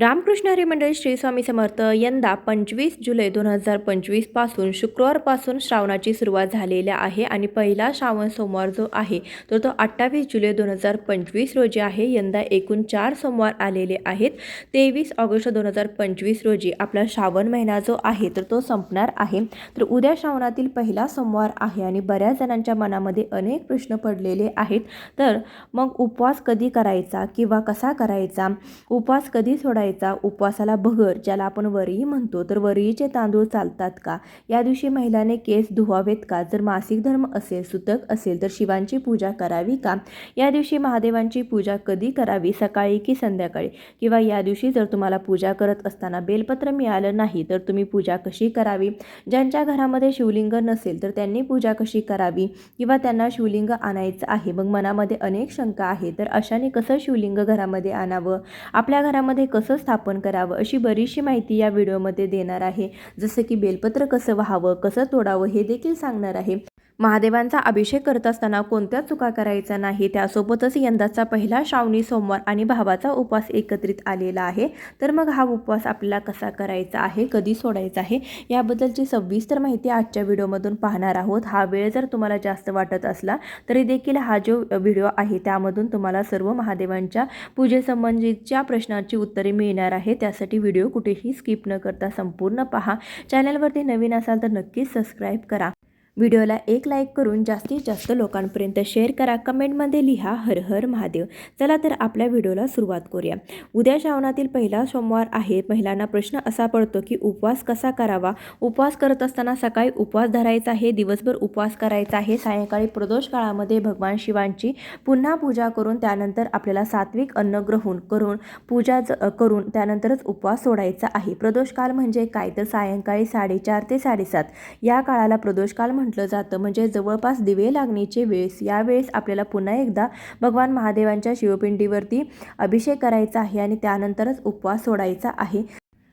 रामकृष्ण हरी मंडळी श्री स्वामी समर्थ यंदा पंचवीस जुलै दोन हजार पंचवीसपासून शुक्रवारपासून श्रावणाची सुरुवात झालेली आहे आणि पहिला श्रावण सोमवार जो आहे तर तो अठ्ठावीस जुलै दोन हजार पंचवीस रोजी आहे. यंदा एकूण चार सोमवार आलेले आहेत. तेवीस ऑगस्ट दोन हजार पंचवीस रोजी आपला श्रावण महिना जो आहे तर तो संपणार आहे. तर उद्या श्रावणातील पहिला सोमवार आहे आणि बऱ्याच जणांच्या मनामध्ये अनेक प्रश्न पडलेले आहेत. तर मग उपवास कधी करायचा किंवा कसा करायचा? उपवास कधी सोडायचा? उपवासाला भगर ज्याला आपण वरी म्हणतो. तर वरीचे तांदूळ चालतात का? या दिवशी महिलाने केस धुवावेत का? जर मासिक धर्म असेल सुतक असेल तर शिवांची पूजा करावी का? या दिवशी महादेवांची पूजा कधी करावी? सकाळी की संध्याकाळी? किंवा या दिवशी जर तुम्हाला पूजा करत असताना बेलपत्र मिळालं नाही तर तुम्ही पूजा कशी करावी? ज्यांच्या घरामध्ये शिवलिंग नसेल तर त्यांनी पूजा कशी करावी? किंवा त्यांना शिवलिंग आणायचं आहे? मग मनामध्ये अनेक शंका आहे तर अशाने कसं शिवलिंग घरामध्ये आणावं? आपल्या घरामध्ये कसं स्थापन करावं अशी बरीचशी माहिती या व्हिडिओमध्ये देणार आहे. जसं की बेलपत्र कसं व्हावं कसं तोडावं हे देखील सांगणार आहे. महादेवांचा अभिषेक करत असताना कोणत्या चुका करायचा नाही त्यासोबतच यंदाचा पहिला श्रावणी सोमवार आणि भावाचा उपवास एकत्रित आलेला आहे. तर मग हा उपवास आपल्याला कसा करायचा आहे कधी सोडायचा आहे याबद्दलची सविस्तर माहिती आजच्या व्हिडिओमधून पाहणार आहोत. हा वेळ जर तुम्हाला जास्त वाटत असला तरी देखील हा जो व्हिडिओ आहे त्यामधून तुम्हाला सर्व महादेवांच्या पूजेसंबंधीच्या प्रश्नांची उत्तरे मिळणार आहे त्यासाठी व्हिडिओ कुठेही स्किप न करता संपूर्ण पहा. चॅनलवरती नवीन असाल तर नक्कीच सबस्क्राईब करा. व्हिडिओला एक लाईक करून जास्तीत जास्त लोकांपर्यंत शेअर करा. कमेंटमध्ये लिहा हर हर महादेव. चला तर आपल्या व्हिडिओला सुरुवात करूया. उद्या श्रावणातील पहिला सोमवार आहे. महिलांना प्रश्न असा पडतो की उपवास कसा करावा? उपवास करत असताना सकाळी उपवास धरायचा आहे दिवसभर उपवास करायचा आहे. सायंकाळी प्रदोष काळामध्ये भगवान शिवांची पुन्हा पूजा करून त्यानंतर आपल्याला सात्विक अन्न ग्रहण करून पूजा करून त्यानंतरच उपवास सोडायचा आहे. प्रदोष काल म्हणजे काय? तर सायंकाळी साडेचार ते साडेसात या काळाला प्रदोष काल म्हटलं जातं. म्हणजे जवळपास दिवे लागण्याचे वेळेस यावेळेस आपल्याला पुन्हा एकदा भगवान महादेवांच्या शिवपिंडीवरती अभिषेक करायचा आहे आणि त्यानंतरच उपवास सोडायचा आहे.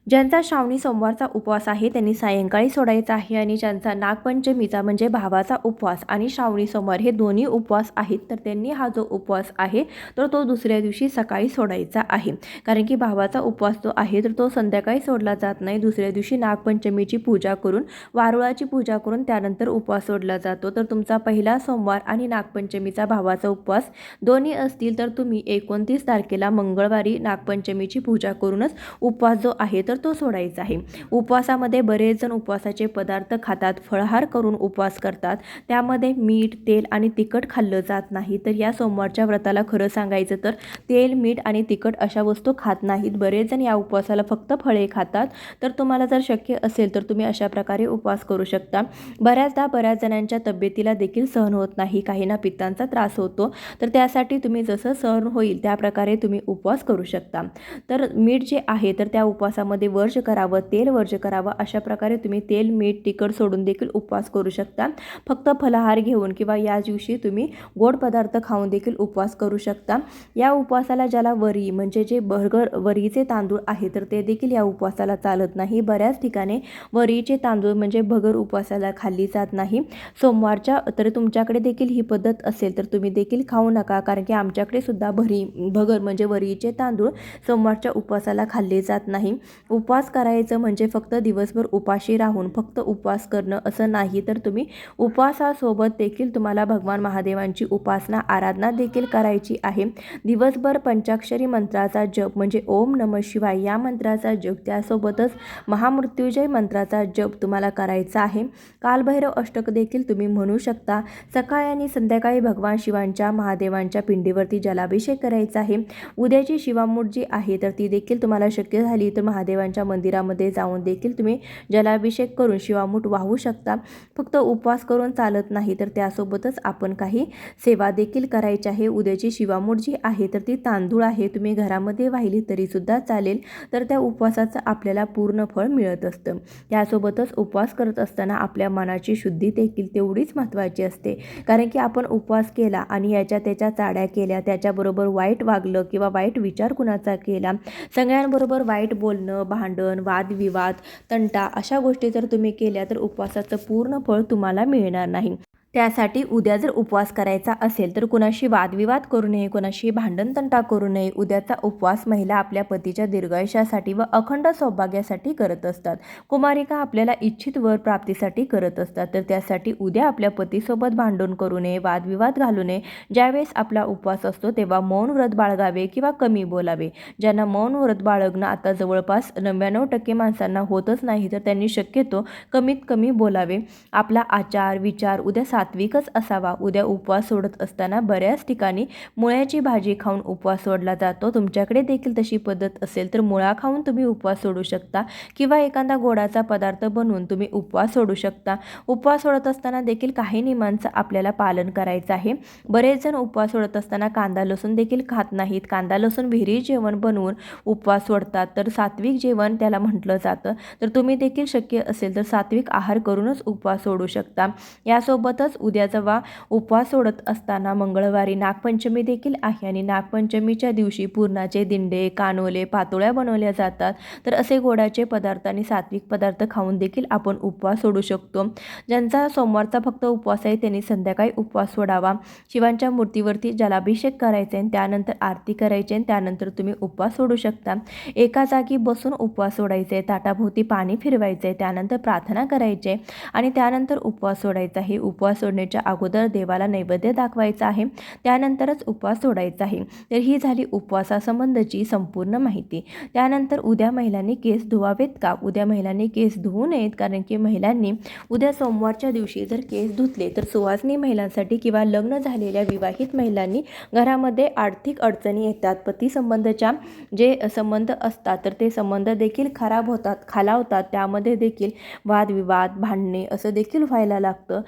ज्यांचा श्रावणी सोमवारचा उपवास आहे त्यांनी सायंकाळी सोडायचा आहे आणि ज्यांचा नागपंचमीचा म्हणजे भावाचा उपवास आणि श्रावणी सोमवार हे दोन्ही उपवास आहेत तर त्यांनी हा जो उपवास आहे तर तो दुसऱ्या दिवशी सकाळी सोडायचा आहे. कारण की भावाचा उपवास जो आहे तर तो संध्याकाळी सोडला जात नाही दुसऱ्या दिवशी नागपंचमीची पूजा करून वारुळाची पूजा करून त्यानंतर उपवास सोडला जातो. तर तुमचा पहिला सोमवार आणि नागपंचमीचा भावाचा उपवास दोन्ही असतील तर तुम्ही एकोणतीस तारखेला मंगळवारी नागपंचमीची पूजा करूनच उपवास जो आहे तर तो सोडायचा आहे. उपवासामध्ये बरेच जण उपवासाचे पदार्थ खातात फळहार करून उपवास करतात. त्यामध्ये मीठ तेल आणि तिखट खाल्लं जात नाही. तर या सोमवारच्या व्रताला खरं सांगायचं तर तेल मीठ आणि तिखट अशा वस्तू खात नाहीत. बरेच जण या उपवासाला फक्त फळे खातात. तर तुम्हाला जर शक्य असेल तर तुम्ही अशा प्रकारे उपवास करू शकता. बऱ्याचदा बऱ्याच जणांच्या तब्येतीला देखील सहन होत नाही. काहींना पित्तांचा त्रास होतो. तर त्यासाठी तुम्ही जसं सहन होईल त्या प्रकारे तुम्ही उपवास करू शकता. तर मीठ जे आहे तर त्या उपवासामध्ये वर्ज करावं तेल वर्ज करावं अशा प्रकारे तुम्ही तेल मीठ तिखट सोडून देखील उपवास करू शकता. फक्त फलाहार घेऊन किंवा या दिवशी तुम्ही गोड पदार्थ खाऊन देखील उपवास करू शकता. या उपवासाला ज्याला वरी म्हणजे जे बर्गर वरीचे तांदूळ आहे तर ते देखील या उपवासाला चालत नाही. बऱ्याच ठिकाणी वरीचे तांदूळ म्हणजे भगर उपवासाला खाल्ली जात नाही. सोमवारच्या तर तुमच्याकडे देखील ही पद्धत असेल तर तुम्ही देखील खाऊ नका. कारण की आमच्याकडे सुद्धा भरी भगर म्हणजे वरीचे तांदूळ सोमवारच्या उपवासाला खाल्ले जात नाही. उपवास करायचं म्हणजे फक्त दिवसभर उपाशी राहून फक्त उपवास करणं असं नाही. तर तुम्ही उपवासासोबत देखील तुम्हाला भगवान महादेवांची उपासना आराधना देखील करायची आहे. दिवसभर पंचाक्षरी मंत्राचा जप म्हणजे ओम नम शिवाय या मंत्राचा जप त्यासोबतच महामृत्युंजय मंत्राचा जप तुम्हाला करायचा आहे. कालभैरव अष्टक देखील तुम्ही म्हणू शकता सकाळी आणि संध्याकाळी भगवान शिवांच्या महादेवांच्या पिंडीवरती जलाभिषेक करायचा आहे. उद्याची शिवामूठ जी आहे तर ती देखील तुम्हाला शक्य झाली तर महादेव महादेवांच्या मंदिरामध्ये जाऊन देखील तुम्ही जलाभिषेक करून शिवामूठ वाहू शकता. फक्त उपवास करून चालत नाही तर त्यासोबतच आपण काही सेवा देखील करायची आहे. उद्याची शिवामूठ जी आहे तर ती तांदूळ आहे. तुम्ही घरामध्ये वाहिली तरीसुद्धा चालेल तर त्या उपवासाचं आपल्याला पूर्ण फळ मिळत असतं. त्यासोबतच उपवास करत असताना आपल्या मनाची शुद्धी देखील तेवढीच महत्त्वाची असते. कारण की आपण उपवास केला आणि याच्या त्याच्या चाड्या केल्या त्याच्याबरोबर वाईट वागलं किंवा वाईट विचार कुणाचा केला सगळ्यांबरोबर वाईट बोलणं भांडण वादविवाद तंटा अशा गोष्टी जर तुम्ही केल्या तर उपवासाचं पूर्ण फळ तुम्हाला मिळणार नाही. त्यासाठी उद्या जर उपवास करायचा असेल तर कुणाशी वादविवाद करू नये कुणाशी भांडणतंटा करू नये. उद्याचा उपवास महिला आपल्या पतीच्या दीर्घायुष्यासाठी व अखंड सौभाग्यासाठी करत असतात. कुमारिका आपल्याला इच्छित वर प्राप्तीसाठी करत असतात. तर त्यासाठी उद्या आपल्या पतीसोबत भांडण करू नये वादविवाद घालू नये. ज्यावेळेस आपला उपवास असतो तेव्हा मौन व्रत बाळगावे किंवा कमी बोलावे. ज्यांना मौन व्रत बाळगणं आता जवळपास नव्याण्णव टक्के माणसांना होतच नाही तर त्यांनी शक्यतो कमीत कमी बोलावे. आपला आचार विचार उद्या सात्विकच असावा. उद्या उपवास सोडत असताना बऱ्याच ठिकाणी मुळ्याची भाजी खाऊन उपवास सोडला जातो. तुमच्याकडे देखील तशी पद्धत असेल तर मुळा खाऊन तुम्ही उपवास सोडू शकता किंवा एखादा गोडाचा पदार्थ बनवून तुम्ही उपवास सोडू शकता. उपवास सोडत असताना देखील काही नियमांचं आपल्याला पालन करायचं आहे. बरेच जण उपवास सोडत असताना कांदा लसूण देखील खात नाहीत. कांदा लसूण विहिरी जेवण बनवून उपवास सोडतात. तर सात्विक जेवण त्याला म्हटलं जातं. तर तुम्ही देखील शक्य असेल तर सात्विक आहार करूनच उपवास सोडू शकता. यासोबतच उद्या जेव्हा उपवास सोडत असताना मंगळवारी नागपंचमी देखील आहे आणि नागपंचमीच्या दिवशी पूर्णाचे दिंडे कानोले पातोळ्या बनवल्या जातात. तर असे गोडाचे पदार्थ आणि सात्विक पदार्थ खाऊन देखील आपण उपवास सोडू शकतो. ज्यांचा सोमवारचा फक्त उपवास आहे त्यांनी संध्याकाळी उपवास सोडावा. शिवांच्या मूर्तीवरती जलाभिषेक करायचे आणि त्यानंतर आरती करायची आणि त्यानंतर तुम्ही उपवास सोडू शकता. एका जागी बसून उपवास सोडायचे ताटाभोवती पाणी फिरवायचे त्यानंतर प्रार्थना करायचे आणि त्यानंतर उपवास सोडायचा. हे उपवास सोडण्याच्या अगोदर देवाला नैवेद्य दाखवायचा आहे. त्यानंतरच उपवास सोडायचा आहे. तर ही झाली उपवासासंबंधीची संपूर्ण माहिती. त्यानंतर उद्या महिलांनी केस धुवावेत का? उद्या महिलांनी केस धुवू नयेत? कारण की महिलांनी उद्या सोमवारच्या दिवशी जर केस धुतले तर सुवासनी महिलांसाठी किंवा लग्न झालेल्या विवाहित महिलांनी घरामध्ये आर्थिक अडचणी येतात. पतीसंबंधच्या जे संबंध असतात तर ते संबंध देखील खराब होतात खालावतात. त्यामध्ये देखील वादविवाद भांडणे असं देखील व्हायला लागतं.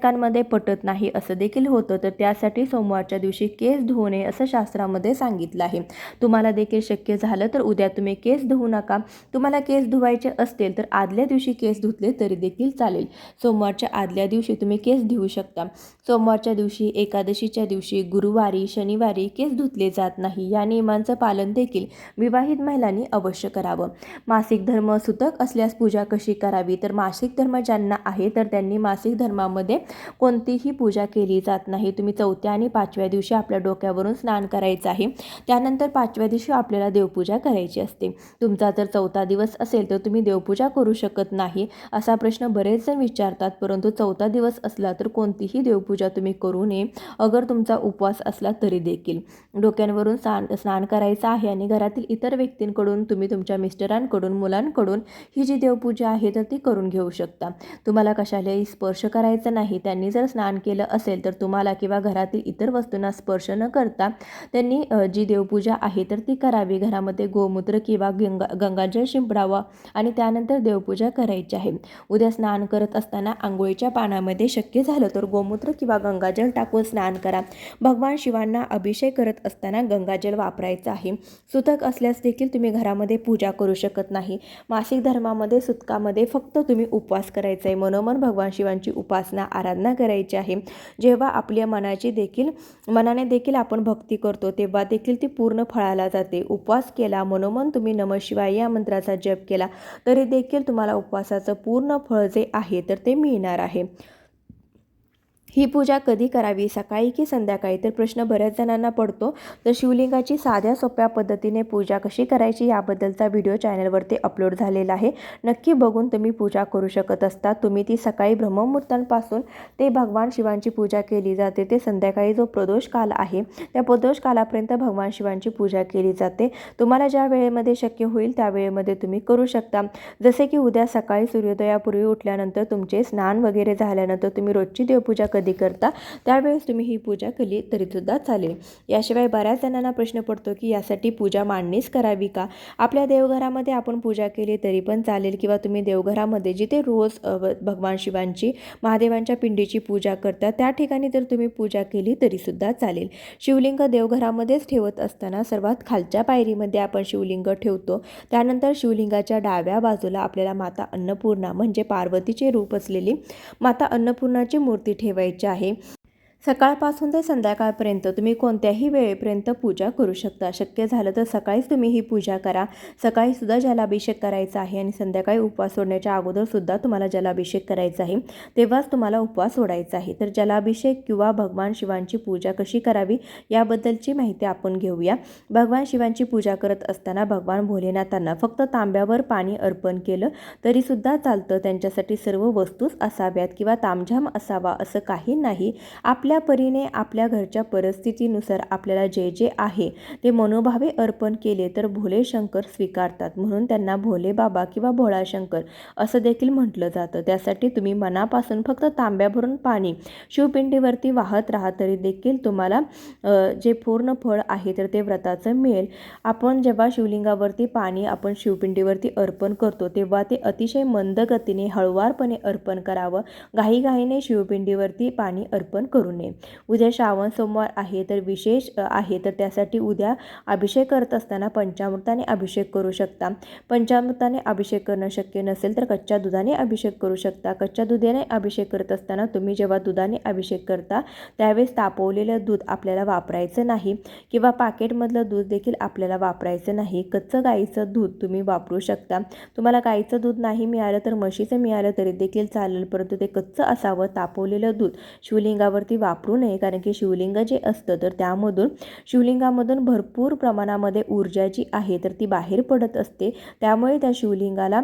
एकमेकांमध्ये पटत नाही असं देखील होतं तर त्यासाठी सोमवारच्या दिवशी केस धुवू नये असं शास्त्रामध्ये सांगितलं आहे. तुम्हाला देखील शक्य झालं तर उद्या तुम्ही केस धुवू नका. तुम्हाला केस धुवायचे असतील तर आदल्या दिवशी केस धुतले तरी देखील चालेल. सोमवारच्या आदल्या दिवशी तुम्ही केस धुवू शकता. सोमवारच्या दिवशी एकादशीच्या दिवशी गुरुवारी शनिवारी केस धुतले जात नाही. या नियमांचं पालन देखील विवाहित महिलांनी अवश्य करावं. मासिक धर्म सुतक असल्यास पूजा कशी करावी? तर मासिक धर्म ज्यांना आहे तर त्यांनी मासिक धर्मामध्ये कोणतीही पूजा केली जात नाही. तुम्ही चौथ्या आणि पाचव्या दिवशी आपल्या डोक्यावरून स्नान करायचं आहे. त्यानंतर पाचव्या दिवशी आपल्याला देवपूजा करायची असते. तुमचा जर चौथा दिवस असेल तर तुम्ही देवपूजा करू शकत नाही असा प्रश्न बरेच जण विचारतात. परंतु चौथा दिवस असला तर कोणतीही देवपूजा तुम्ही करू नये अगर तुमचा उपवास असला तरी देखील. डोक्यांवरून स्नान स्नान करायचं आहे आणि घरातील इतर व्यक्तींकडून तुम्ही तुमच्या मिस्टरांकडून मुलांकडून ही जी देवपूजा आहे तर ती करून घेऊ शकता. तुम्हाला कशालाही स्पर्श करायचा नाही. त्यांनी जर स्नान केलं असेल तर तुम्हाला किंवा घरातील इतर वस्तूंना स्पर्श न करता त्यांनी जी देवपूजा आहे तर ती करावी. घरामध्ये गोमूत्र किंवा गंगा गंगाजल शिंपडावा आणि त्यानंतर देवपूजा करायची आहे. उद्या स्नान करत असताना आंघोळीच्या पाण्यामध्ये शक्य झालं तर गोमूत्र किंवा गंगाजल टाकून स्नान करा. भगवान शिवांना अभिषेक करत असताना गंगाजल वापरायचं आहे. सुतक असल्यास देखील तुम्ही घरामध्ये पूजा करू शकत नाही. मासिक धर्मामध्ये सुतकामध्ये फक्त तुम्ही उपवास करायचा आहे. मनोमन भगवान शिवांची उपासना आराधना करायची आहे. जेव्हा आपल्या मनाची देखील मनाने देखील आपण भक्ती करतो तेव्हा देखील ती पूर्ण फळाला जाते. उपवास केला मनोमन तुम्ही नमशिवाय या मंत्राचा जप केला तरी देखील तुम्हाला उपवासाचं पूर्ण फळ जे आहे तर ते मिळणार आहे. ही पूजा कधी करावी? सकाळी की संध्याकाळी? तर प्रश्न बऱ्याच जणांना पडतो. तर शिवलिंगाची साध्या सोप्या पद्धतीने पूजा कशी करायची याबद्दलचा व्हिडिओ चॅनलवरती अपलोड झालेला आहे. नक्की बघून तुम्ही पूजा करू शकत असता. तुम्ही ती सकाळी ब्रह्ममुहूर्तांपासून ते भगवान शिवांची पूजा केली जाते. ते संध्याकाळी जो प्रदोष काल आहे त्या प्रदोष कालापर्यंत भगवान शिवांची पूजा केली जाते. तुम्हाला ज्या वेळेमध्ये शक्य होईल त्या वेळेमध्ये तुम्ही करू शकता. जसे की उद्या सकाळी सूर्योदयापूर्वी उठल्यानंतर तुमचे स्नान वगैरे झाल्यानंतर तुम्ही रोजची देवपूजा कधी करता त्यावेळेस तुम्ही ही पूजा केली तरीसुद्धा चालेल. याशिवाय बऱ्याच जणांना प्रश्न पडतो की यासाठी पूजा मांडणीच करावी का? आपल्या देवघरामध्ये आपण पूजा केली तरी पण चालेल किंवा तुम्ही देवघरामध्ये जिथे रोज भगवान शिवांची महादेवांच्या पिंडीची पूजा करता त्या ठिकाणी जर तुम्ही पूजा केली तरीसुद्धा चालेल. शिवलिंग देवघरामध्येच ठेवत असताना सर्वात खालच्या पायरीमध्ये आपण शिवलिंग ठेवतो. त्यानंतर शिवलिंगाच्या डाव्या बाजूला आपल्याला माता अन्नपूर्णा म्हणजे पार्वतीचे रूप असलेली माता अन्नपूर्णाची मूर्ती ठेवायची आहे. सकाळपासून ते संध्याकाळपर्यंत तुम्ही कोणत्याही वेळेपर्यंत पूजा करू शकता. शक्य झालं तर सकाळीच तुम्ही ही पूजा करा. सकाळीसुद्धा जलाभिषेक करायचा आहे आणि संध्याकाळी उपवास सोडण्याच्या अगोदरसुद्धा तुम्हाला जलाभिषेक करायचा आहे. तेव्हाच तुम्हाला उपवास सोडायचा आहे. तर जलाभिषेक किंवा भगवान शिवांची पूजा कशी करावी याबद्दलची माहिती आपण घेऊया. भगवान शिवांची पूजा करत असताना भगवान भोलेनाथांना फक्त तांब्यावर पाणी अर्पण केलं तरीसुद्धा चालतं. त्यांच्यासाठी सर्व वस्तूच असाव्यात किंवा तामझाम असावा असं काही नाही. आपल्या परीने आपल्या घरच्या परिस्थितीनुसार आपल्याला जे जे आहे ते मनोभावे अर्पण केले तर भोले शंकर स्वीकारतात. म्हणून त्यांना भोले बाबा किंवा भोळा शंकर असं देखील म्हटलं जातं. त्यासाठी तुम्ही मनापासून फक्त तांब्या भरून पाणी शिवपिंडीवरती वाहत राहा तरी देखील तुम्हाला जे पूर्ण फळ आहे तर ते व्रताचं मिळेल. आपण जेव्हा शिवलिंगावरती पाणी आपण शिवपिंडीवरती अर्पण करतो तेव्हा ते अतिशय मंद गतीने हळुवारपणे अर्पण करावं. घाईघाईने शिवपिंडीवरती पाणी अर्पण करू नये उद्या श्रावण सोमवार आहे तर विशेष आहे तर त्यासाठी उद्या अभिषेक करत असताना पंचामृताने अभिषेक करू शकता. पंचामृताने अभिषेक करणं शक्य नसेल तर कच्च्या दुधाने अभिषेक करू शकता. कच्च्या दुधाने अभिषेक करत असताना तुम्ही जेव्हा दुधाने अभिषेक करता त्यावेळेस तापवलेलं दूध आपल्याला वापरायचं नाही किंवा पाकेटमधलं दूध देखील आपल्याला वापरायचं नाही. कच्चं गाईचं दूध तुम्ही वापरू शकता. तुम्हाला गाईचं दूध नाही मिळालं तर म्हशीचं मिळालं तरी देखील चालेल परंतु ते कच्चं असावं. तापवलेलं दूध शिवलिंगावरती वापरू नये कारण की शिवलिंग जे असतं तर त्यामधून शिवलिंगामधून भरपूर प्रमाणामध्ये ऊर्जा जी आहे तर ती बाहेर पडत असते. त्यामुळे त्या शिवलिंगाला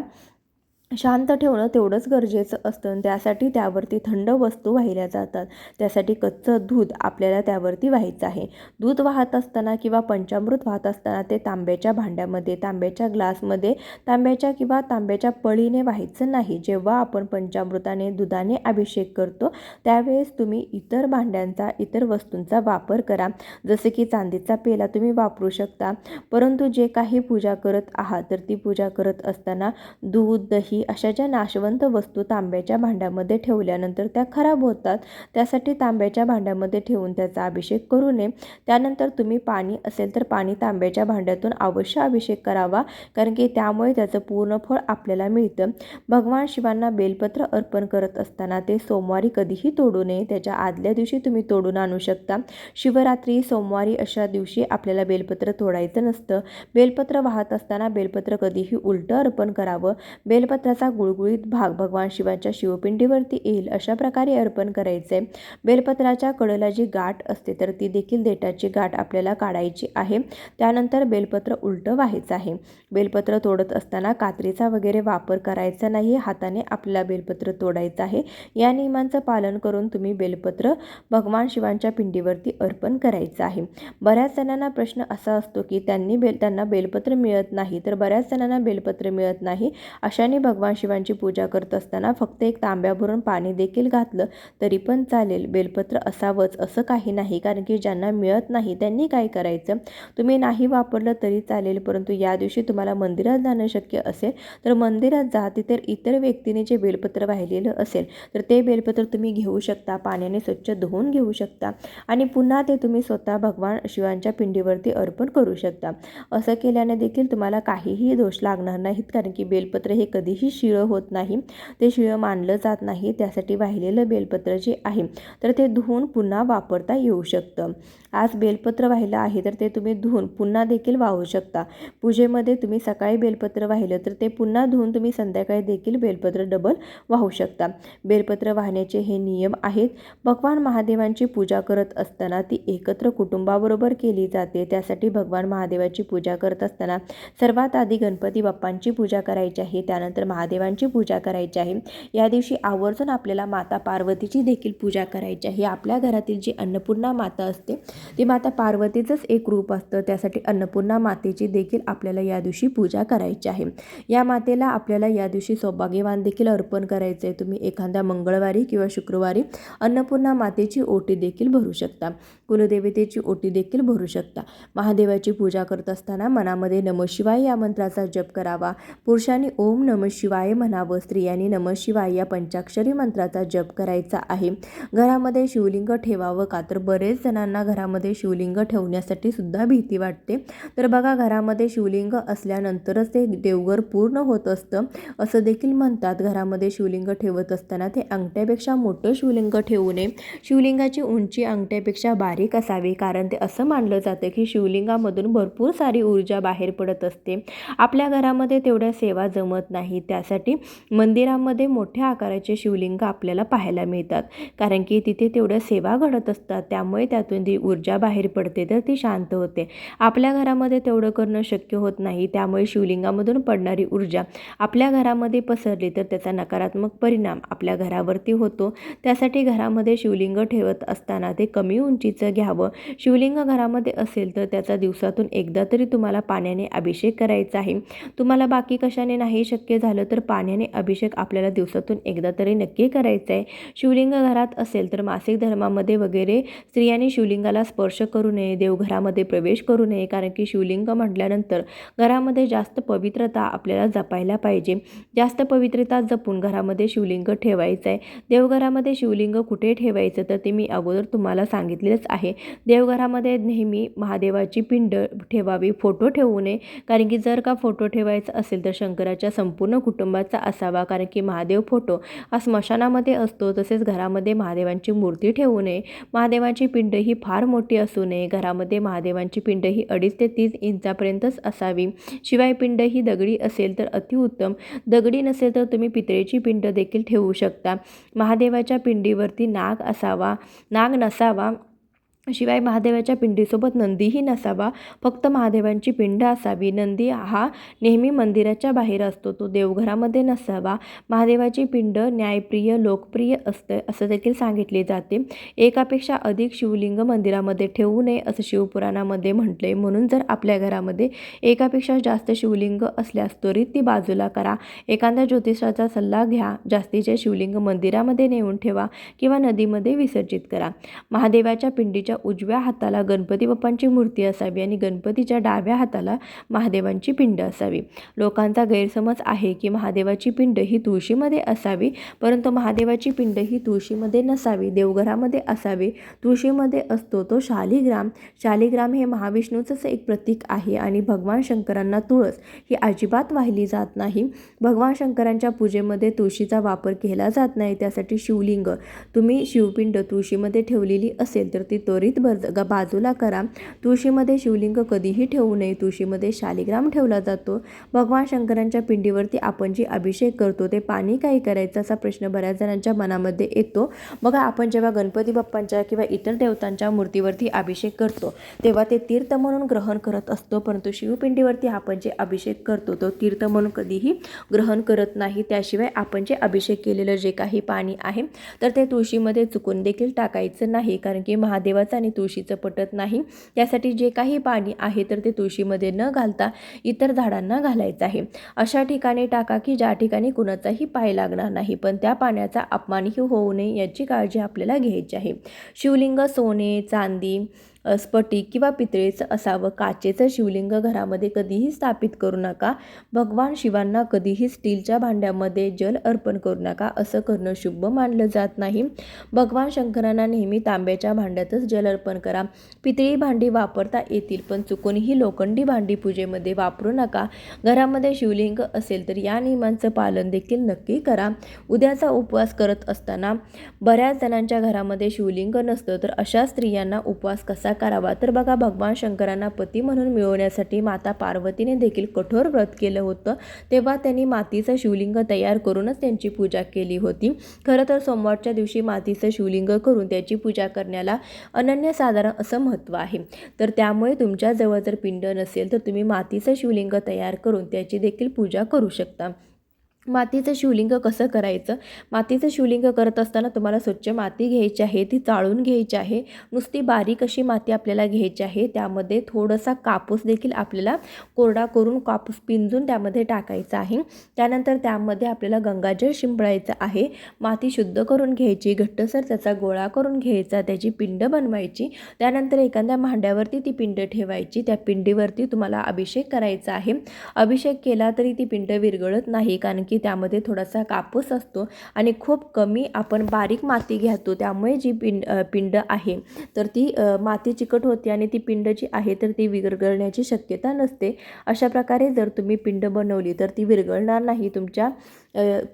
शांत ठेवणं तेवढंच गरजेचं असतं. आणि त्यासाठी त्यावरती थंड वस्तू वाहिल्या जातात. त्यासाठी कच्चं दूध आपल्याला त्यावरती व्हायचं आहे. दूध वाहत असताना किंवा पंचामृत वाहत असताना ते तांब्याच्या भांड्यामध्ये तांब्याच्या ग्लासमध्ये तांब्याच्या किंवा तांब्याच्या पळीने व्हायचं नाही. जेव्हा आपण पंचामृताने दुधाने अभिषेक करतो त्यावेळेस तुम्ही इतर भांड्यांचा इतर वस्तूंचा वापर करा. जसे की चांदीचा पेला तुम्ही वापरू शकता. परंतु जे काही पूजा करत आहात तर ती पूजा करत असताना दूध दही अशा ज्या नाशवंत वस्तू तांब्याच्या भांड्यामध्ये ठेवल्यानंतर त्या खराब होतात त्यासाठी तांब्याच्या भांड्यामध्ये ठेवून त्याचा अभिषेक करू नये. त्यानंतर तुम्ही पाणी असेल तर पाणी तांब्याच्या भांड्यातून अवश्य अभिषेक करावा कारण की त्यामुळे त्याचं पूर्ण फळ आपल्याला मिळतं. भगवान शिवांना बेलपत्र अर्पण करत असताना ते सोमवारी कधीही तोडू नये. त्याच्या आदल्या दिवशी तुम्ही तोडून आणू शकता. शिवरात्री सोमवारी अशा दिवशी आपल्याला बेलपत्र तोडायचं नसतं. बेलपत्र वाहत असताना बेलपत्र कधीही उलटं अर्पण करावं. बेलपत्र बेलपत्राचा गुळगुळीत भाग भगवान शिवाच्या शिवपिंडीवरती येईल अशा प्रकारे अर्पण करायचे. बेलपत्राच्या कडेला जी गाठ असते तर ती देखील देठाची गाठ आपल्याला काढायची आहे. त्यानंतर बेलपत्र उलटं व्हायचं आहे. बेलपत्र तोडत असताना कात्रीचा वगैरे वापर करायचा नाही हाताने आपल्याला बेलपत्र तोडायचं आहे. या नियमांचं पालन करून तुम्ही बेलपत्र भगवान शिवांच्या पिंडीवरती अर्पण करायचं आहे. बऱ्याच जणांना प्रश्न असा असतो की त्यांनी बेल त्यांना बेलपत्र मिळत नाही तर बऱ्याच जणांना बेलपत्र मिळत नाही अशाने भगवान शिवांची पूजा करत असताना फक्त एक तांब्या भरून पाणी देखील घातलं तरी पण चालेल. बेलपत्र असावंच असं काही नाही कारण की ज्यांना मिळत नाही त्यांनी काय करायचं? तुम्ही नाही वापरलं तरी चालेल परंतु या दिवशी तुम्हाला मंदिरात जाणं शक्य असेल तर मंदिरात जा. तिथे इतर व्यक्तीने जे बेलपत्र वाहिलेलं असेल तर ते बेलपत्र तुम्ही घेऊ शकता पाण्याने स्वच्छ धुवून घेऊ शकता आणि पुन्हा ते तुम्ही स्वतः भगवान शिवांच्या पिंडीवरती अर्पण करू शकता. असं केल्याने देखील तुम्हाला काहीही दोष लागणार नाहीत कारण की बेलपत्र हे कधीही शिळं होत नाही. ते शिळं मानलं जात नाही. त्यासाठी वाहिलेलं बेलपत्र जे आहे तर ते धुवून पुन्हा वापरता येऊ शकतं. आज बेलपत्र वाहिलं आहे तर ते तुम्ही धुवून पुन्हा देखील वाहू शकता. पूजेमध्ये तुम्ही सकाळी बेलपत्र वाहिलं तर ते पुन्हा धुवून तुम्ही संध्याकाळी देखील बेलपत्र डबल वाहू शकता. बेलपत्र वाहण्याचे हे नियम आहेत. भगवान महादेवांची पूजा करत असताना ती एकत्र कुटुंबाबरोबर केली जाते. त्यासाठी भगवान महादेवाची पूजा करत असताना सर्वात आधी गणपती बाप्पांची पूजा करायची आहे. त्यानंतर महादेवांची पूजा करायची आहे. या दिवशी आवर्जून आपल्याला माता पार्वतीची देखील पूजा करायची आहे. आपल्या घरातील जी अन्नपूर्णा माता असते ती माता पार्वतीचंच एक रूप असतं. त्यासाठी अन्नपूर्णा मातेची देखील आपल्याला या दिवशी पूजा करायची आहे. या मातेला आपल्याला या दिवशी सौभाग्यवान देखील अर्पण करायचं आहे तुम्ही एखाद्या मंगळवारी किंवा शुक्रवारी अन्नपूर्णा मातेची ओटी देखील भरू शकता. कुलदेवतेची ओटी देखील भरू शकता. महादेवाची पूजा करत असताना मनामध्ये नमशिवाय या मंत्राचा जप करावा. पुरुषांनी ओम नम शिवाय शिवाय म्हणावं स्त्रियांनी नम शिवाय या पंचाक्षरी मंत्राचा जप करायचा आहे. घरामध्ये शिवलिंग ठेवावं का? तर बरेच जणांना घरामध्ये शिवलिंग ठेवण्यासाठी सुद्धा भीती वाटते. तर बघा घरामध्ये शिवलिंग असल्यानंतरच ते देवघर पूर्ण होत असतं. असं देखील म्हणतात घरामध्ये शिवलिंग ठेवत असताना ते अंगठ्यापेक्षा मोठं शिवलिंग ठेवू नये. शिवलिंगाची उंची अंगठ्यापेक्षा बारीक असावी कारण ते असं मानलं जातं की शिवलिंगामधून भरपूर सारी ऊर्जा बाहेर पडत असते. आपल्या घरामध्ये तेवढ्या सेवा जमत नाही त्या त्यासाठी मंदिरामध्ये मोठ्या आकाराचे शिवलिंग आपल्याला पाहायला मिळतात. कारण की तिथे तेवढ्या सेवा घडत असतात. त्यामुळे त्यातून ती ऊर्जा बाहेर पडते तर ती शांत होते. आपल्या घरामध्ये तेवढं करणं शक्य होत नाही. त्यामुळे शिवलिंगामधून पडणारी ऊर्जा आपल्या घरामध्ये पसरली तर त्याचा नकारात्मक परिणाम आपल्या घरावरती होतो. त्यासाठी घरामध्ये शिवलिंग ठेवत असताना ते कमी उंचीचं घ्यावं. शिवलिंग घरामध्ये असेल तर त्याचा दिवसातून एकदा तरी तुम्हाला पाण्याने अभिषेक करायचा आहे. तुम्हाला बाकी कशाने नाही शक्य झालं तर पाण्याने अभिषेक आपल्याला दिवसातून एकदा तरी नक्की करायचा आहे शिवलिंग घरात असेल तर मासिक धर्मामध्ये वगैरे स्त्रियांनी शिवलिंगाला स्पर्श करू नये देवघरामध्ये प्रवेश करू नये कारण की शिवलिंग म्हटल्यानंतर घरामध्ये जास्त पवित्रता आपल्याला जपायला पाहिजे. जास्त पवित्रता जपून घरामध्ये शिवलिंग ठेवायचं आहे देवघरामध्ये शिवलिंग कुठे ठेवायचं तर ते मी अगोदर तुम्हाला सांगितलेलंच आहे. देवघरामध्ये नेहमी महादेवाची पिंड ठेवावी फोटो ठेवू नये. कारण की जर का फोटो ठेवायचा असेल तर शंकराच्या संपूर्ण कुटुंबाचा असावा. कारण की महादेव फोटो हा स्मशानामध्ये असतो. तसेच घरामध्ये महादेवांची मूर्ती ठेवू नये. महादेवाची पिंड ही फार मोठी असू नये. घरामध्ये महादेवांची पिंड ही अडीच ते तीस इंचापर्यंतच असावी. शिवाय पिंड ही दगडी असेल तर अतिउत्तम. दगडी नसेल तर तुम्ही पितळेची पिंड देखील ठेवू शकता. महादेवाच्या पिंडीवरती नाग असावा. नाग नसावा. शिवाय महादेवाच्या पिंडीसोबत नंदीही नसावा फक्त महादेवांची पिंड असावी. नंदी हा नेहमी मंदिराच्या बाहेर असतो तो देवघरामध्ये नसावा. महादेवाची पिंड न्यायप्रिय लोकप्रिय असतं असं देखील सांगितले जाते. एकापेक्षा अधिक शिवलिंग मंदिरामध्ये ठेवू नये असं शिवपुराणामध्ये म्हटले म्हणून जर आपल्या घरामध्ये एकापेक्षा जास्त शिवलिंग असल्यास त्वरित ती बाजूला करा. एखाद्या ज्योतिषाचा सल्ला घ्या. जास्तीचे शिवलिंग मंदिरामध्ये नेऊन ठेवा किंवा नदीमध्ये विसर्जित करा. महादेवाच्या पिंडीच्या उजव्या हाताला गणपती बाप्पांची मूर्ती असावी आणि गणपतीच्या डाव्या हाताला महादेवांची पिंड असावी. लोकांचा गैरसमज आहे की महादेवाची पिंड ही तुळशीमध्ये असावी परंतु महादेवाची पिंड ही तुळशीमध्ये नसावी देवघरामध्ये असावी. तुळशीमध्ये असतो तो शालिग्राम. शालिग्राम हे महाविष्णूचंच एक प्रतीक आहे आणि भगवान शंकरांना तुळस ही अजिबात वाहिली जात नाही. भगवान शंकरांच्या पूजेमध्ये तुळशीचा वापर केला जात नाही त्यासाठी शिवलिंग. तुम्ही शिवपिंड तुळशीमध्ये ठेवलेली असेल तर ती त्वरित बज बर बाजूला करा. तुळशीमध्ये शिवलिंग कधीही ठेवू नये. तुळशीमध्ये शालिग्राम ठेवला जातो. भगवान शंकरांच्या पिंडीवरती आपण जे अभिषेक करतो ते पाणी काही करायचं असा प्रश्न बऱ्याच जणांच्या मनामध्ये येतो. बघा आपण जेव्हा गणपती बाप्पांच्या किंवा इतर देवतांच्या मूर्तीवरती अभिषेक करतो तेव्हा ते तीर्थ म्हणून ग्रहण करत असतो. परंतु शिवपिंडीवरती आपण जे अभिषेक करतो तो तीर्थ म्हणून कधीही ग्रहण करत नाही. त्याशिवाय आपण जे अभिषेक केलेलं जे काही पाणी आहे तर ते तुळशीमध्ये चुकून देखील टाकायचं नाही. कारण की महादेवाचा आणि तुळशीचं पटत नाही. त्यासाठी जे काही पाणी आहे तर ते तुळशीमध्ये न घालता इतर झाडांना घालायचं आहे. अशा ठिकाणी टाका की ज्या ठिकाणी कुणाचाही पाय लागणार नाही पण त्या पाण्याचा अपमानही होऊ नये याची काळजी आपल्याला घ्यायची आहे. शिवलिंग सोने चांदी स्फटिक किंवा पितळेचं असावं. काचेचं शिवलिंग घरामध्ये कधीही स्थापित करू नका. भगवान शिवांना कधीही स्टीलच्या भांड्यामध्ये जल अर्पण करू नका असं करणं शुभ मानलं जात नाही. भगवान शंकरांना नेहमी तांब्याच्या भांड्यातच जल अर्पण करा. पितळी भांडी वापरता येतील पण चुकूनही लोखंडी भांडी पूजेमध्ये वापरू नका. घरामध्ये शिवलिंग असेल तर या नियमांचं पालन देखील नक्की करा. उद्याचा उपवास करत असताना बऱ्याच जणांच्या घरामध्ये शिवलिंग नसतं तर अशा स्त्रियांना उपवास कसा करावा. तर बघा भगवान शंकरांना पती म्हणून मिळवण्यासाठी माता पार्वतीने देखील कठोर व्रत केलं होतं. तेव्हा त्यांनी मातीचं शिवलिंग तयार करूनच त्यांची पूजा केली होती. खरं तर सोमवारच्या दिवशी मातीचं शिवलिंग करून त्याची पूजा करण्याला अनन्यसाधारण असं महत्त्व आहे. तर त्यामुळे तुमच्याजवळ जर पिंड नसेल तर तुम्ही मातीचं शिवलिंग तयार करून त्याची देखील पूजा करू शकता. मातीचं शिवलिंग कसं करायचं? मातीचं शिवलिंग करत असताना तुम्हाला स्वच्छ माती घ्यायची आहे ती चाळून घ्यायची आहे. नुसती बारीक अशी माती आपल्याला घ्यायची आहे. त्यामध्ये थोडासा कापूस देखील आपल्याला कोरडा करून कापूस पिंजून त्यामध्ये टाकायचा आहे. त्यानंतर त्यामध्ये आपल्याला गंगाजल शिंपडायचं आहे. माती शुद्ध करून घ्यायची घट्टसर त्याचा गोळा करून घ्यायचा त्याची पिंड बनवायची. त्यानंतर एखाद्या भांड्यावरती ती पिंड ठेवायची. त्या पिंडीवरती तुम्हाला अभिषेक करायचा आहे. अभिषेक केला तरी ती पिंड विरघळत नाही कारण की की त्यामध्ये थोडासा कापूस असतो आणि खूप कमी आपण बारीक माती घेतो. त्यामुळे जी पिंड पिंड आहे तर ती माती चिकट होते आणि ती पिंड जी आहे तर ती विरघळण्याची शक्यता नसते. अशा प्रकारे जर तुम्ही पिंड बनवली तर ती विरघळणार नाही. तुमच्या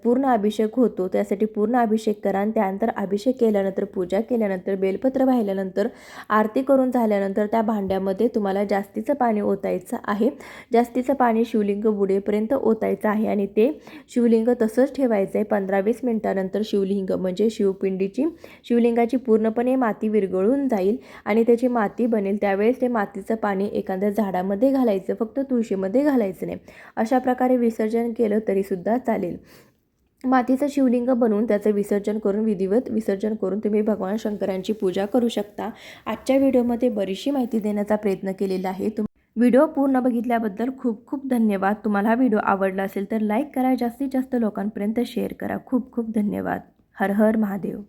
पूर्ण अभिषेक होतो. त्यासाठी पूर्ण अभिषेक करा आणि त्यानंतर अभिषेक केल्यानंतर पूजा केल्यानंतर बेलपत्र वाहिल्यानंतर आरती करून झाल्यानंतर त्या भांड्यामध्ये तुम्हाला जास्तीचं पाणी ओतायचं आहे. जास्तीचं पाणी शिवलिंग बुडेपर्यंत ओतायचं आहे आणि ते शिवलिंग तसंच ठेवायचं आहे. पंधरा वीस मिनटानंतर शिवलिंग म्हणजे शिवपिंडीची शिवलिंगाची पूर्णपणे माती विरघळून जाईल आणि त्याची माती बनेल. त्यावेळेस ते मातीचं पाणी एखाद्या झाडामध्ये घालायचं फक्त तुळशीमध्ये घालायचं नाही. अशा प्रकारे विसर्जन केलं तरीसुद्धा चालेल. मातीचं शिवलिंग बनवून त्याचं विसर्जन करून विधिवत विसर्जन करून तुम्ही भगवान शंकरांची पूजा करू शकता. आजच्या व्हिडिओमध्ये बरीचशी माहिती देण्याचा प्रयत्न केलेला आहे. तुम व्हिडिओ पूर्ण बघितल्याबद्दल खूप खूप धन्यवाद. तुम्हाला हा व्हिडिओ आवडला असेल तर लाईक करा. जास्तीत जास्त लोकांपर्यंत शेअर करा. खूप खूप धन्यवाद. हर हर महादेव.